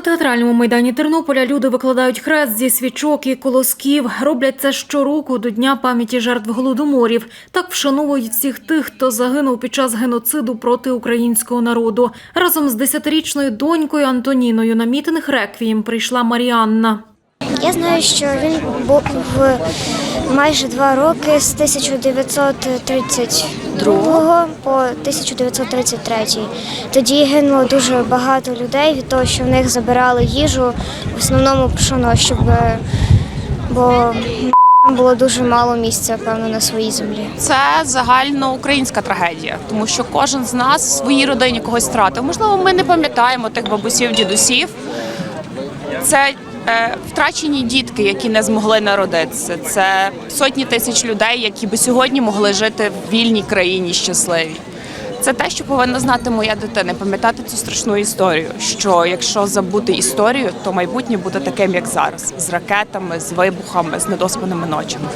На театральному майдані Тернополя люди викладають хрест зі свічок і колосків. Роблять це щороку до Дня пам'яті жертв голодоморів. Так вшановують всіх тих, хто загинув під час геноциду проти українського народу. Разом з десятирічною донькою Антоніною на мітинг реквієм прийшла Маріанна. Я знаю, що він був майже два роки з 1932 по 1933. Тоді гинуло дуже багато людей від того, що в них забирали їжу, в основному пшоно, щоб бо було дуже мало місця, певно, на своїй землі. Це загальноукраїнська трагедія, тому що кожен з нас в своїй родині когось втратив. Можливо, ми не пам'ятаємо тих бабусів, дідусів. Це втрачені дітки, які не змогли народитися. Це сотні тисяч людей, які би сьогодні могли жити в вільній країні щасливій. Це те, що повинна знати моя дитина, пам'ятати цю страшну історію. Що якщо забути історію, то майбутнє буде таким, як зараз, з ракетами, з вибухами, з недоспаними ночами.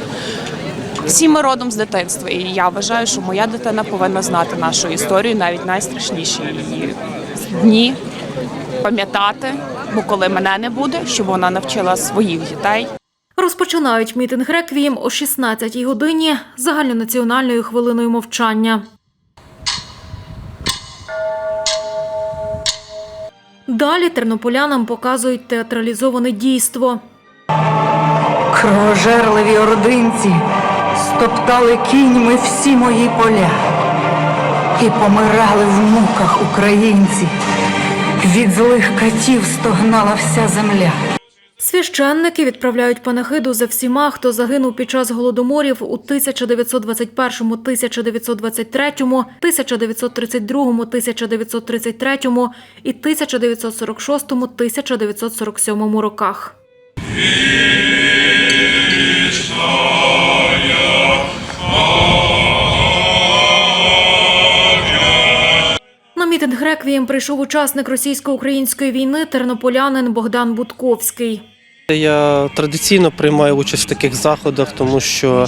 Всі ми родом з дитинства, і я вважаю, що моя дитина повинна знати нашу історію, навіть найстрашніші її дні, пам'ятати, бо коли мене не буде, щоб вона навчила своїх дітей. Розпочинають мітинг реквієм о 16-й годині загальнонаціональною хвилиною мовчання. Далі тернополянам показують театралізоване дійство. Кровожерливі ординці стоптали кіньми всі мої поля і помирали в муках українці. Від злих катів стогнала вся земля. Священники відправляють панахиду за всіма, хто загинув під час голодоморів у 1921, 1923, 1932, 1933 і 1946, 1947 роках. Реквієм прийшов учасник російсько-української війни тернополянин Богдан Будковський. Я традиційно приймаю участь в таких заходах, тому що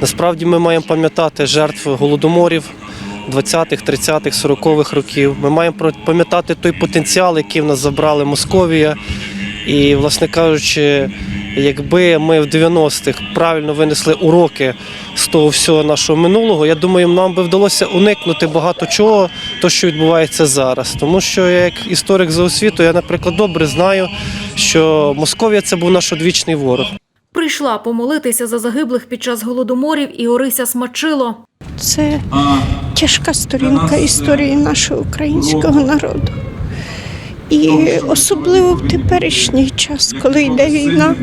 насправді ми маємо пам'ятати жертв голодоморів 20-х, 30-х, 40-х років. Ми маємо пам'ятати той потенціал, який в нас забрали Московія. І, власне кажучи, якби ми в 90-х правильно винесли уроки з того всього нашого минулого, я думаю, нам би вдалося уникнути багато чого, то що відбувається зараз. Тому що я як історик за освіту, я, наприклад, добре знаю, що Московія це був наш одвічний ворог. Прийшла помолитися за загиблих під час голодоморів і Орися Смачило. Це тяжка сторінка історії нашого українського народу. І особливо в теперішній час, коли йде війна,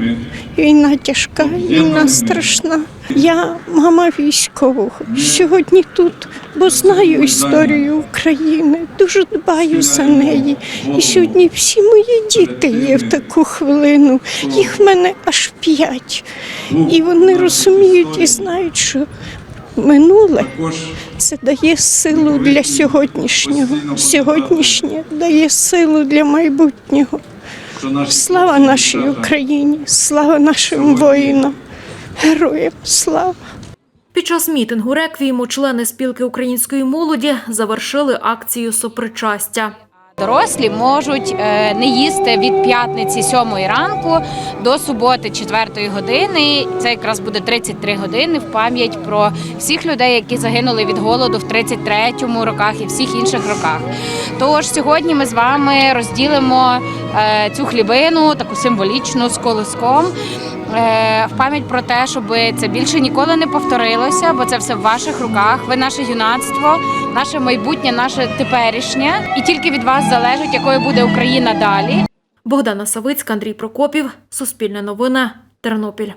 війна тяжка, війна страшна. Я мама військового сьогодні тут, бо знаю історію України, дуже дбаю за неї. І сьогодні всі мої діти є в таку хвилину. Їх в мене аж п'ять. І вони розуміють і знають, що минуле це дає силу для сьогоднішнього. Сьогоднішнє дає силу для майбутнього. Слава нашій Україні, слава нашим воїнам, героям слава! Під час мітингу реквієму члени спілки української молоді завершили акцію сопричастя. Дорослі можуть е, не їсти від п'ятниці 7 ранку до суботи 4 години. Це якраз буде 33 години в пам'ять про всіх людей, які загинули від голоду в 33-му роках і всіх інших роках. Тож сьогодні ми з вами розділимо е, цю хлібину, таку символічну з колоском. е, В пам'ять про те, щоб це більше ніколи не повторилося, бо це все в ваших руках. Ви наше юнацтво, наше майбутнє, наше теперішнє, і тільки від вас залежить, якою буде Україна далі. Богдана Савицька, Андрій Прокопів, Суспільне новини, Тернопіль.